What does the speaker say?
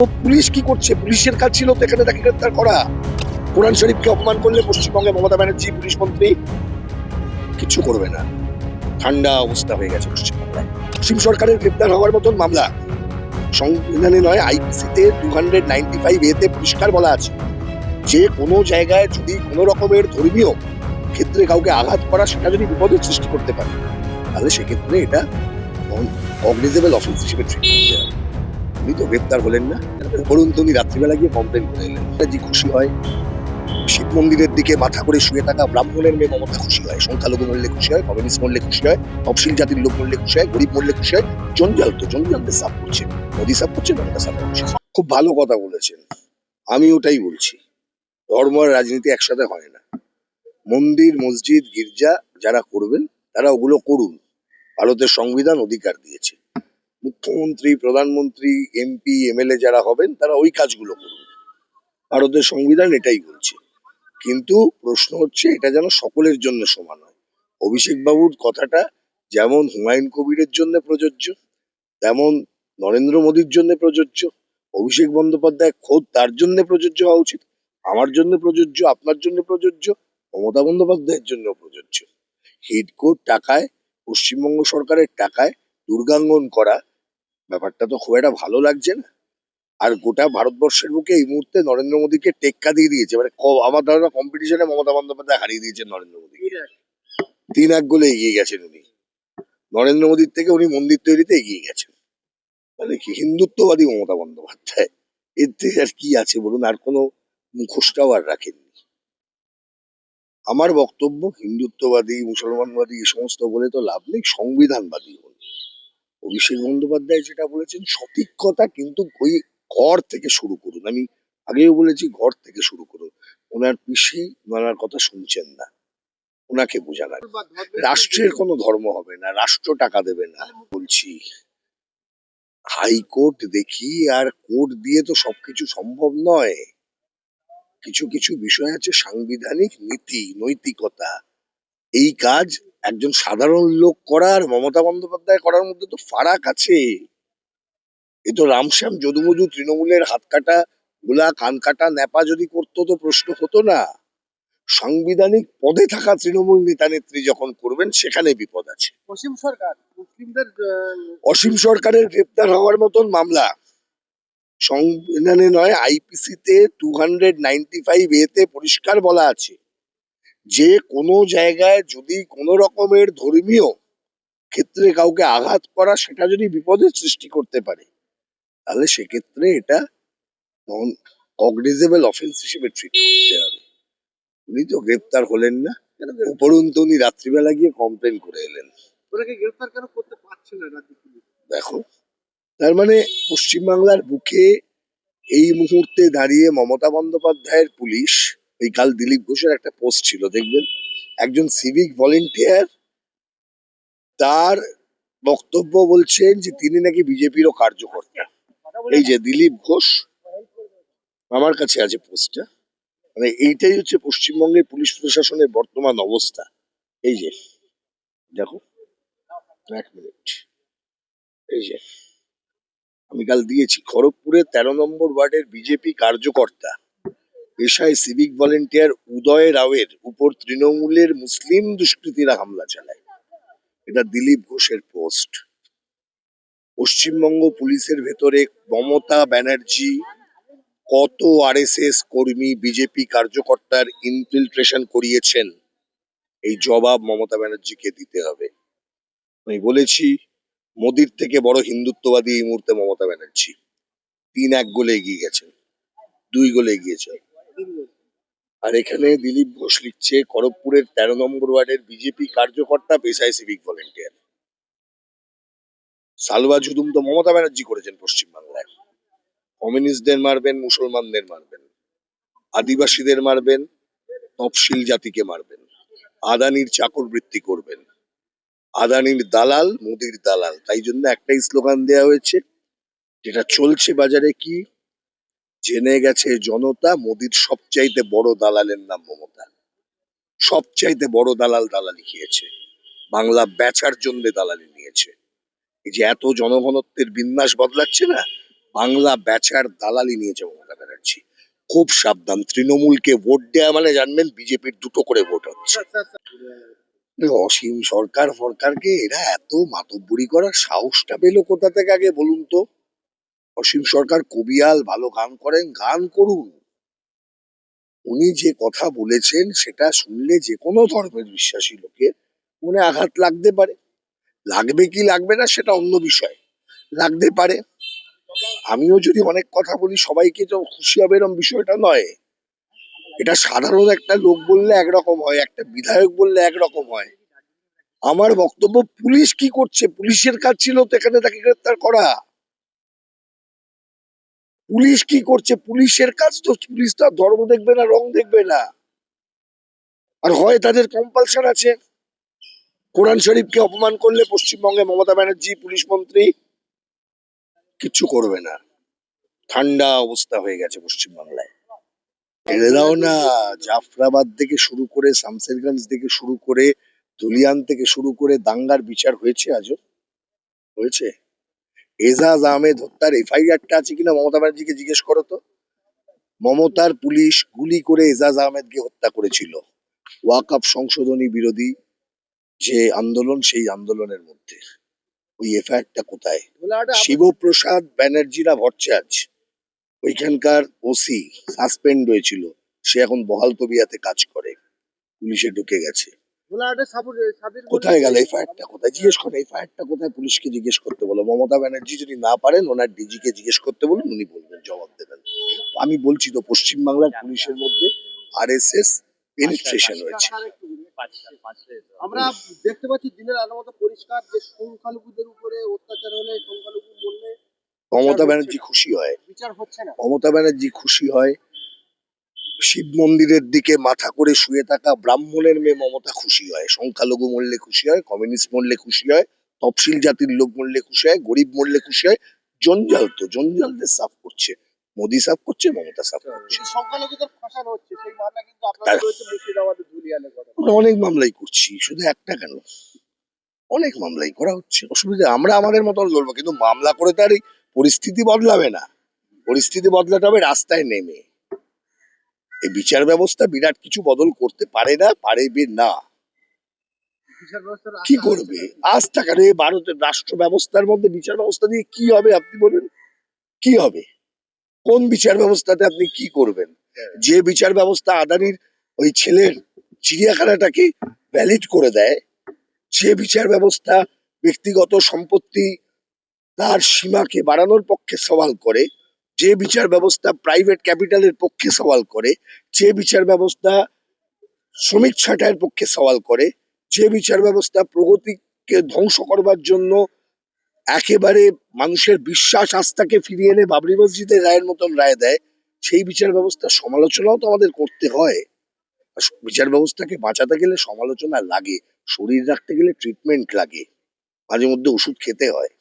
তো পুলিশ কি করছে? পুলিশের কাজ ছিল তো এখানে তাকে গ্রেপ্তার করা। কোরআন শরীফকে অপমান করলে পশ্চিমবঙ্গে মমতা ব্যানার্জি, পুলিশ মন্ত্রী কিছু করবে না। ঠান্ডা অবস্থা হয়ে গেছে পশ্চিমবাংলায় পশ্চিম সরকারের গ্রেপ্তার হওয়ার মতন মামলা। সংবিধানে নয় আইপিসিতে টু হান্ড্রেড নাইনটি ফাইভ এতে পরিষ্কার বলা আছে, যে কোনো জায়গায় যদি কোনো রকমের ধর্মীয় ক্ষেত্রে কাউকে আঘাত করা, সেটা যদি বিপদের সৃষ্টি করতে পারে, তাহলে সেক্ষেত্রে এটা কগনিজেবল অফেন্স হিসেবে ট্রিট করতে হবে। উনি তো, গ্রেপ্তার হলেন না। বলুন তো উনি রাত্রিবেলা গিয়ে কমপ্লেন করে এলেন। জি খুশি হয়, শিব মন্দিরের দিকে মাথা করে শুয়ে থাকা ব্রাহ্মণের মেয়ে মমতা খুশি হয় সংখ্যালঘু মরলে খুশি হয়, কমিউনিস্ট মরলে খুশি হয় তফসিল জাতির লোক মরলে খুশি হয়, গরিব মরলে খুশি হয়, জঞ্জাল তো জঞ্জালকে সাফ করছে। মোদী সাফ করছে মমতা সাফ করছে। খুব ভালো কথা বলেছেন। আমি ওটাই বলছি, ধর্ম আর রাজনীতি একসাথে হয় না। মন্দির, মসজিদ, গির্জা যারা করবেন, তারা ওগুলো করুন। ভারতের সংবিধান অধিকার দিয়েছে। মুখ্যমন্ত্রী, প্রধানমন্ত্রী, এমপি, এমএলএ যারা হবেন, তারা ওই কাজগুলো করুন। ভারতের সংবিধান এটাই বলছে। কিন্তু প্রশ্ন হচ্ছে, এটা যেন সকলের জন্য সমান হয়। অভিষেক বাবুর কথাটা যেমন হুমায়ুন কবিরের জন্য প্রযোজ্য, তেমন নরেন্দ্র মোদীর জন্য প্রযোজ্য, অভিষেক বন্দ্যোপাধ্যায় খোদ তার জন্য প্রযোজ্য হওয়া উচিত, আমার জন্য প্রযোজ্য, আপনার জন্য প্রযোজ্য, মমতা বন্দ্যোপাধ্যায়ের জন্য প্রযোজ্য। হিডকোর টাকায়, পশ্চিমবঙ্গ সরকারের টাকায় দুর্গাঙ্গন করা ব্যাপারটা তো খুব একটা ভালো লাগছে না। আর গোটা ভারতবর্ষের বুকে এই মুহূর্তে নরেন্দ্র মোদীকে টেক্কা দিয়ে দিয়েছে। মানে আমার ধারণা কম্পিটিশনে মমতা বন্দ্যোপাধ্যায় হারিয়ে দিয়েছেন নরেন্দ্র মোদীকে তিন এক। গোলে এগিয়ে গেছেন উনি। নরেন্দ্র মোদীর থেকে উনি মন্দির তৈরিতে এগিয়ে গেছেন। মানে কি হিন্দুত্ববাদী মমতা বন্দ্যোপাধ্যায়? এতে আর কি আছে বলুন? আর কোনো মুখোশটাও আর রাখেননি। আমার বক্তব্য হিন্দুত্ববাদী মুসলমানবাদী এই সমস্ত বলে তো লাভ নেই। সংবিধানবাদী হন অভিষেক বন্দ্যোপাধ্যায় যেটা বলেছেন, সঠিক কথা কিন্তু ওই ঘর থেকে শুরু করুন। আমি আগেও বলেছি, ঘর থেকে শুরু করুন। ওনার পিসি ওনার কথা শুনছেন না। ওনাকে বোঝান রাষ্ট্রের কোনো ধর্ম হবে না, রাষ্ট্র টাকা দেবে না। বলছি, হাইকোর্ট দেখি আর কোর্ট দিয়ে তো সবকিছু সম্ভব নয়। কিছু কিছু বিষয় আছে, সাংবিধানিক নীতি, নৈতিকতা। এই কাজ একজন সাধারণ লোক করার মমতা বন্দ্যোপাধ্যায় করার মধ্যে তো ফারাক আছে। এ তো রামশ্যাম যদুমধু তৃণমূলের হাত কাটা গোলা কান কাটা ন্যাপা যদি করতো তো প্রশ্ন হতো না। সাংবিধানিক পদে থাকা তৃণমূল নেতা নেত্রী যখন করবেন সেখানে বিপদ আছে। পশ্চিম সরকার মুসলিমদের অসীম সরকারের গ্রেপ্তার হওয়ার মতন মামলা। সংবিধানে নয় আইপিসিতে টু হান্ড্রেড নাইনটি ফাইভ এতে পরিষ্কার বলা আছে। যে কোনো জায়গায় যদি কোনো রকমের ধর্মীয় ক্ষেত্রে কাউকে আঘাত করা সেটা যদি বিপদের সৃষ্টি করতে পারে তাহলে সেক্ষেত্রে এটা নন কগনিজেবল অফেন্স হিসেবে ট্রিট করতে হবে। উনি তো গ্রেপ্তার হলেন না। উপরন্তু উনি রাত্রিবেলা গিয়ে কমপ্লেন করে এলেন। ওনাকে গ্রেফতার কেন করতে পারছে না রাজ্য পুলিশ? দেখো তার মানে পশ্চিমবাংলার বুকে এই মুহূর্তে দাঁড়িয়ে মমতা বন্দ্যোপাধ্যায়ের পুলিশ এই কাল দিলীপ ঘোষের একটা পোস্ট ছিল দেখবেন? একজন সিভিক ভলেন্টিয়ার তার বক্তব্য বলছেন যে তিনি নাকি বিজেপিরও কার্যকর্তা। এই যে দিলীপ ঘোষ আমার কাছে আছে পোস্টটা মানে এইটাই হচ্ছে পশ্চিমবঙ্গের পুলিশ প্রশাসনের বর্তমান অবস্থা। এই যে দেখো এক মিনিট এই যে আমি কাল দিয়েছি খড়গপুরের তেরো নম্বর ওয়ার্ডের বিজেপি কার্যকর্তা। পেশায় সিভিক ভলেন্টিয়ার উদয় রাওয়ের উপর তৃণমূলের মুসলিম দুষ্কৃতীরা হামলা চালায়। এটা দিলীপ ঘোষের পোস্ট পশ্চিমবঙ্গ পুলিশের ভেতরে মমতা ব্যানার্জি, কত আরএসএস কর্মী, বিজেপি কার্যকর্তার ইনফিল্ট্রেশন করিয়েছেন, এই জবাব মমতা ব্যানার্জিকে দিতে হবে। আমি বলেছি, মোদির থেকে বড় হিন্দুত্ববাদী এই মুহূর্তে মমতা ব্যানার্জি। তিন এক গোলে এগিয়ে গেছেন, দুই গোলে এগিয়েছে আর এখানে দিলীপ ঘোষ লিখছে, খড়গপুরের তেরো নম্বর ওয়ার্ডের বিজেপি কার্যকর্তা পেশায় সিভিক ভলেন্টিয়ার সালবা ঝুদুম তো মমতা ব্যানার্জি করেছেন পশ্চিমবাংলায়। কমিউনিস্টদের মারবেন, মুসলমানদের মারবেন, আদিবাসীদের মারবেন তফসিল জাতিকে মারবেন, আদানির চাকর বৃত্তি করবেন। আদানির দালাল, মোদির দালাল। তাই জন্য একটাই স্লোগান দেওয়া হয়েছে, যেটা চলছে বাজারে কি? জেনে গেছে জনতা মোদির সবচাইতে বড় দালালের নাম মমতা। সবচাইতে বড় দালাল দালালি খেয়েছে। বাংলা বেচার জন্য দালালি নিয়েছে। এই যে এত জনঘনত্বের বিন্যাস বদলাচ্ছে না, বাংলা বেচার দালালি নিয়েছে মমতা ব্যানার্জি। খুব সাবধান, তৃণমূলকে ভোট দেওয়া মানে জানবেন বিজেপির দুটো করে ভোট হচ্ছে। অসীম সরকার ফরকারকে এরা এত মাতব্বরি করার সাহসটা পেল কোথা থেকে আগে বলুন তো? অসীম সরকার কবিয়াল ভালো গান করেন, গান করুন। উনি যে কথা বলেছেন, সেটা শুনলে যে কোনো ধর্মের বিশ্বাসী লোকের মনে আঘাত লাগতে পারে। লাগবে কি লাগবে না, সেটা অন্য বিষয়। লাগতে পারে। আমিও যদি অনেক কথা বলি, সবাইকে তো খুশি হবে এরকম বিষয়টা নয়। এটা সাধারণ একটা লোক বললে একরকম হয়, একটা বিধায়ক বললে একরকম হয়। আমার বক্তব্য, পুলিশ কি করছে? পুলিশের কাজ ছিল তো এখানে তাকে গ্রেপ্তার করা। পুলিশ কি করছে? পুলিশের কাজ তো পুলিশ তো ধর্ম দেখবে না, রং দেখবে না। আর হয় তাদের কম্পালশন আছে। কোরআন শরীফকে অপমান করলে পশ্চিমবঙ্গে মমতা ব্যানার্জি, পুলিশ মন্ত্রী কিচ্ছু করবে না। ঠান্ডা অবস্থা হয়ে গেছে পশ্চিমবাংলায়। ছেড়ে দাও না। জাফরাবাদ থেকে শুরু করে শামসেরগঞ্জ থেকে শুরু করে ধুলিয়ান থেকে শুরু করে দাঙ্গার বিচার হয়েছে আজও? হয়েছে? এজাজ আহমেদ হত্যার এফআইআরটা আছে কিনা মমতা ব্যানার্জিকে জিজ্ঞেস করো তো। মমতার পুলিশ গুলি করে এজাজ আহমেদকে হত্যা করেছিল। ওয়াকআপ সংশোধনী বিরোধী যে আন্দোলন সেই আন্দোলনের মধ্যে। ওই এফআইআরটা কোথায়? শিবপ্রসাদ ব্যানার্জিরা ভট্টাচার্য ওইখানকার ওসি সাসপেন্ড হয়েছিল। সে এখন বহাল তবিয়াতে কাজ করে। পুলিশে ঢুকে গেছে। কোথায় গেল এফআইআরটা কোথায়? জিজ্ঞেস করে এফআইআরটা কোথায়? পুলিশকে জিজ্ঞেস করতে বলো। মমতা ব্যানার্জি যদি না পারেন ওনার ডিজি কে জিজ্ঞেস করতে বলুন উনি বলবেন জবাব দেবেন। আমি বলছি তো পশ্চিমবাংলার পুলিশের মধ্যে আরএসএস পেনিট্রেশন হয়েছে আমরা দেখতে পাচ্ছি দিনের আলো মতো পরিষ্কার যে সংখ্যালঘুদের উপরে অত্যাচার হলে সংখ্যালঘু মূল্যে মমতা ব্যানার্জি খুশি হয়। বিচার হচ্ছে না। মমতা ব্যানার্জি খুশি হয়। শিব মন্দিরের দিকে মাথা করে শুয়ে থাকা ব্রাহ্মণের মেয়ে মমতা খুশি হয় সংখ্যালঘু মরলে খুশি হয় কমিউনিস্ট মরলে খুশি হয় তফসিল জাতির লোক মরলে খুশি হয় গরিব মরলে খুশি হয় জঞ্জাল তো জঞ্জালদের সাফ করছে মোদি সাফ করছে মমতা সাফ করছে। আমরা অনেক মামলাই করছি শুধু একটা কেন? অনেক মামলাই করা হচ্ছে অসুবিধা আমরা আমাদের মতন লড়বো কিন্তু মামলা করে তার এই পরিস্থিতি বদলাবে না। পরিস্থিতি বদলাতে হবে রাস্তায় নেমে। এই বিচার ব্যবস্থা বিরাট কিছু বদল করতে পারে না পারবে না। কি করবে? আজ টাকা রে ভারতের রাষ্ট্র ব্যবস্থার মধ্যে বিচার ব্যবস্থা দিয়ে কি হবে আপনি বলেন? কি হবে? কোন বিচার ব্যবস্থাতে আপনি কি করবেন? যে বিচার ব্যবস্থা আদানির ওই ছেলের চিড়িয়াখানাটাকে ভ্যালিড করে দেয় যে বিচার ব্যবস্থা ব্যক্তিগত সম্পত্তি তার সীমাকে বাড়ানোর পক্ষে সওয়াল করে যে বিচার ব্যবস্থা প্রাইভেট ক্যাপিটালের পক্ষে সওয়াল করে, যে বিচার ব্যবস্থা শ্রমিক ছাঁটাইয়ের পক্ষে সওয়াল করে, যে বিচার ব্যবস্থা প্রগতিকে ধ্বংস করবার জন্য একেবারে মানুষের বিশ্বাস, আস্থাকে ফিরিয়ে এনে বাবরি মসজিদের রায়ের মতন রায় দেয়, সেই বিচার ব্যবস্থার সমালোচনাও তো আমাদের করতে হয়। বিচার ব্যবস্থাকে বাঁচাতে গেলে সমালোচনা লাগে, শরীর রাখতে গেলে ট্রিটমেন্ট লাগে মাঝে মধ্যে ওষুধ খেতে হয়।